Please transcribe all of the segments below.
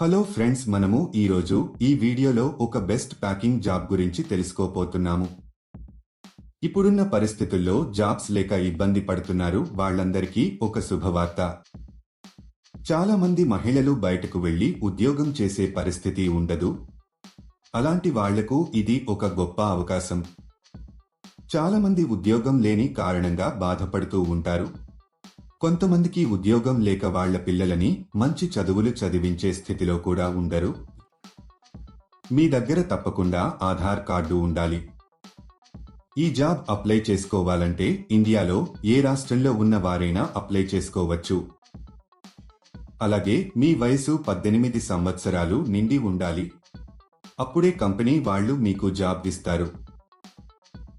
Hello friends మనము ఈరోజు ఈ వీడియోలో ఒక బెస్ట్ ప్యాకింగ్ జాబ్ గురించి తెలుసుకోపోతున్నాము ఇప్పుడున్న పరిస్థితుల్లో జాబ్స్ లేక ఇబ్బంది పడుతున్నారు వాళ్ళందరికీ ఒక శుభవార్త. చాలా మంది మహిళలు బయటకు వెళ్ళి ఉద్యోగం చేసే పరిస్థితి ఉండదు. అలాంటి వాళ్ళకు ఇది ఒక గొప్ప అవకాశం. చాలా మంది ఉద్యోగం లేని కారణంగా బాధపడుతూ ఉంటారు. కొంతమందికి ఉద్యోగం లేక వాళ్ళ పిల్లలని మంచి చదువులు చదివించే స్థితిలో కూడా ఉండరు. మీ దగ్గర తప్పకుండా ఆధార్ కార్డు ఉండాలి. ఈ జాబ్ అప్లై చేసుకోవాలంటే ఇండియాలో ఏ రాష్ట్రంలో ఉన్న వారైనా అప్లై చేసుకోవచ్చు. అలాగే మీ వయసు పద్దెనిమిది సంవత్సరాలు నిండి ఉండాలి. అప్పుడే కంపెనీ వాళ్ళు మీకు జాబ్ ఇస్తారు.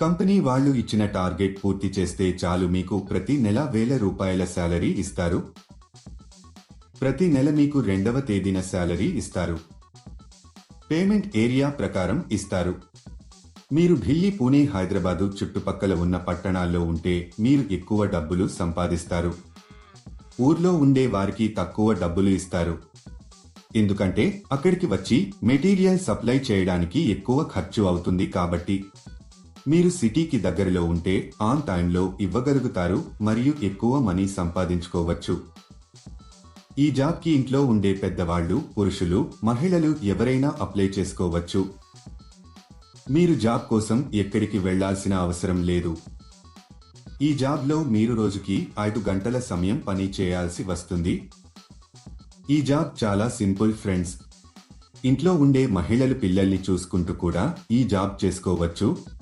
కంపెనీ వాళ్ళు ఇచ్చిన టార్గెట్ పూర్తి చేస్తే చాలు మీకు ప్రతి నెల వేల రూపాయల శాలరీ ఇస్తారు. ప్రతి నెల మీకు రెండవ తేదీన శాలరీ ఇస్తారు. పేమెంట్ ఏరియా ప్రకారం ఇస్తారు. మీరు ఢిల్లీ పూణే హైదరాబాదు చుట్టుపక్కల ఉన్న పట్టణాల్లో ఉంటే మీరు ఎక్కువ డబ్బులు సంపాదిస్తారు. ఊర్లో ఉండే వారికి తక్కువ డబ్బులు ఇస్తారు. ఎందుకంటే అక్కడికి వచ్చి మెటీరియల్ సప్లై చేయడానికి ఎక్కువ ఖర్చు అవుతుంది కాబట్టి మీరు సిటీకి దగ్గరలో ఉంటే ఆన్ టైంలో ఇవ్వగలుగుతారు మరియు ఎక్కువ మనీ సంపాదించుకోవచ్చు. ఈ జాబ్కి ఇంట్లో ఉండే పెద్దవాళ్ళు పురుషులు మహిళలు ఎవరైనా అప్లై చేసుకోవచ్చు. మీరు జాబ్ కోసం ఎక్కడికి వెళ్ళాల్సిన అవసరం లేదు. ఈ జాబ్లో మీరు రోజుకి ఐదు గంటల సమయం పని చేయాల్సి వస్తుంది. ఈ జాబ్ చాలా సింపుల్ ఫ్రెండ్స్. ఇంట్లో ఉండే మహిళలు పిల్లల్ని చూసుకుంటూ కూడా ఈ జాబ్ చేసుకోవచ్చు.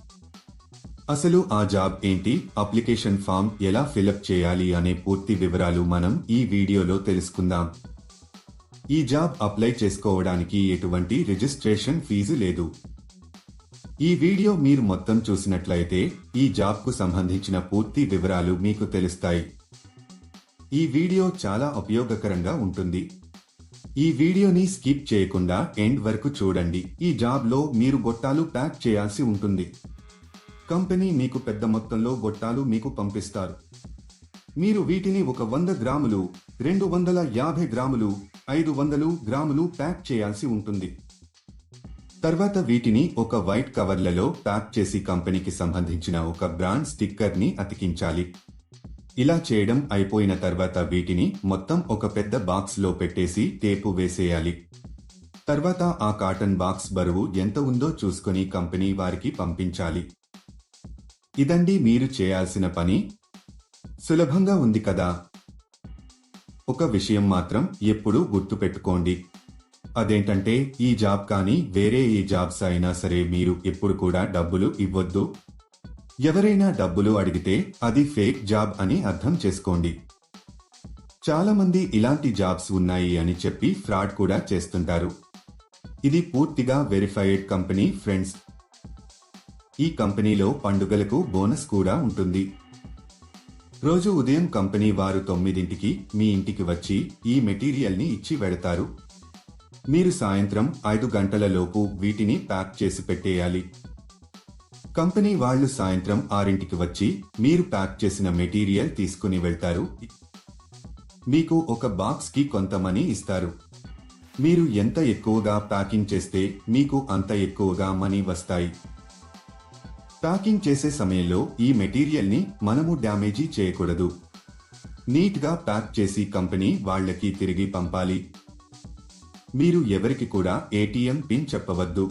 అసలు ఆ జాబ్ ఏంటి? అప్లికేషన్ ఫామ్ ఎలా ఫిలప్ చేయాలి అనే పూర్తి వివరాలు మనం ఈ వీడియోలో తెలుసుకుందాం. ఈ జాబ్ అప్లై చేసుకోవడానికి ఎటువంటి రిజిస్ట్రేషన్ ఫీజు లేదు. ఈ వీడియో మీరు మొత్తం చూసినట్లయితే ఈ జాబ్కు సంబంధించిన పూర్తి వివరాలు మీకు తెలుస్తాయి. ఈ వీడియో చాలా ఉపయోగకరంగా ఉంటుంది. ఈ వీడియోని స్కిప్ చేయకుండా ఎండ్ వరకు చూడండి. ఈ జాబ్లో మీరు గొట్టాలు ప్యాక్ చేయాల్సి ఉంటుంది. కంపెనీ మీకు పెద్ద మొత్తంలో గొట్టాలు మీకు పంపిస్తారు. మీరు వీటిని ఒక వంద గ్రాములు రెండు వందల యాభై గ్రాములు ఐదు వందలు గ్రాములు ప్యాక్ చేయాల్సి ఉంటుంది. తర్వాత వీటిని ఒక వైట్ కవర్లలో ప్యాక్ చేసి కంపెనీకి సంబంధించిన ఒక బ్రాండ్ స్టిక్కర్ని అతికించాలి. ఇలా చేయడం అయిపోయిన తర్వాత వీటిని మొత్తం ఒక పెద్ద బాక్స్లో పెట్టేసి టేపు వేసేయాలి. తర్వాత ఆ కాటన్ బాక్స్ బరువు ఎంత ఉందో చూసుకొని కంపెనీ వారికి పంపించాలి. ఇదండి మీరు చేయాల్సిన పని. సులభంగా ఉంది కదా. ఒక విషయం మాత్రం ఎప్పుడూ గుర్తుపెట్టుకోండి. అదేంటంటే ఈ జాబ్ కానీ వేరే ఏ జాబ్స్ అయినా సరే మీరు ఎప్పుడు కూడా డబ్బులు ఇవ్వద్దు. ఎవరైనా డబ్బులు అడిగితే అది ఫేక్ జాబ్ అని అర్థం చేసుకోండి. చాలామంది ఇలాంటి జాబ్స్ ఉన్నాయి అని చెప్పి ఫ్రాడ్ కూడా చేస్తుంటారు. ఇది పూర్తిగా వెరిఫైడ్ కంపెనీ ఫ్రెండ్స్ ఈ కంపెనీలో పండుగలకు బోనస్ కూడా ఉంటుంది. రోజు ఉదయం కంపెనీ వారు తొమ్మిదింటికి మీ ఇంటికి వచ్చి ఈ మెటీరియల్ని ఇచ్చి వెడతారు మీరు సాయంత్రం ఐదు గంటల లోపు వీటిని ప్యాక్ చేసి పెట్టేయాలి. కంపెనీ వాళ్ళు సాయంత్రం ఆరింటికి వచ్చి మీరు ప్యాక్ చేసిన మెటీరియల్ తీసుకుని వెళ్తారు. మీకు ఒక బాక్స్కి కొంత మనీ ఇస్తారు. మీరు ఎంత ఎక్కువగా ప్యాకింగ్ చేస్తే మీకు అంత ఎక్కువగా మనీ వస్తాయి. ప్యాకింగ్ చేసే సమయంలో ఈ మెటీరియల్ని మనము డ్యామేజీ చేయకూడదు. నీట్గా ప్యాక్ చేసి కంపెనీ వాళ్ళకి తిరిగి పంపాలి. మీరు ఎవరికి కూడా ఏటీఎం పిన్ చెప్పవద్దు.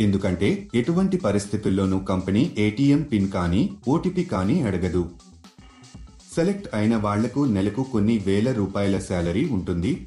ఎందుకంటే ఎటువంటి పరిస్థితుల్లోనూ కంపెనీ ఏటీఎం పిన్ కానీ ఓటీపీ కానీ అడగదు. సెలెక్ట్ అయిన వాళ్ళకు నెలకు కొన్ని వేల రూపాయల శాలరీ ఉంటుంది.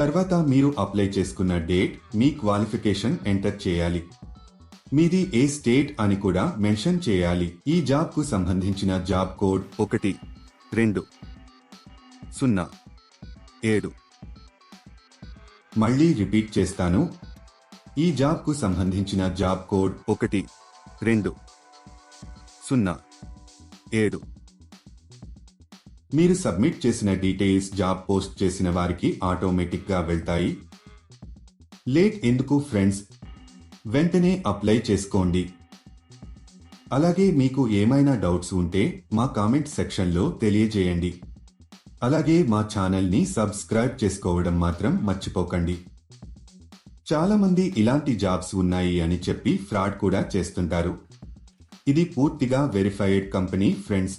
తర్వాత మీరు అప్లై చేసుకున్న డేట్ మీ క్వాలిఫికేషన్ ఎంటర్ చేయాలి. మీది ఏ స్టేట్ అని కూడా మెన్షన్ చేయాలి. ఈ జాబ్కు సంబంధించిన జాబ్ కోడ్ ఒకటి రెండు సున్నా ఏడు. మళ్ళీ రిపీట్ చేస్తాను. ఈ జాబ్కు సంబంధించిన జాబ్ కోడ్ ఒకటి రెండు సున్నా ఏడు. మీరు సబ్మిట్ చేసిన డీటెయిల్స్ జాబ్ పోస్ట్ చేసిన వారికి ఆటోమేటిక్గా వెళ్తాయి. లేట్ ఎందుకు ఫ్రెండ్స్? వెంటనే అప్లై చేసుకోండి. అలాగే మీకు ఏమైనా డౌట్స్ ఉంటే మా కామెంట్ సెక్షన్లో తెలియజేయండి. అలాగే మా ఛానల్ని సబ్స్క్రైబ్ చేసుకోవడం మాత్రం మర్చిపోకండి. చాలామంది ఇలాంటి జాబ్స్ ఉన్నాయి అని చెప్పి ఫ్రాడ్ కూడా చేస్తుంటారు. ఇది పూర్తిగా వెరిఫైడ్ కంపెనీ ఫ్రెండ్స్.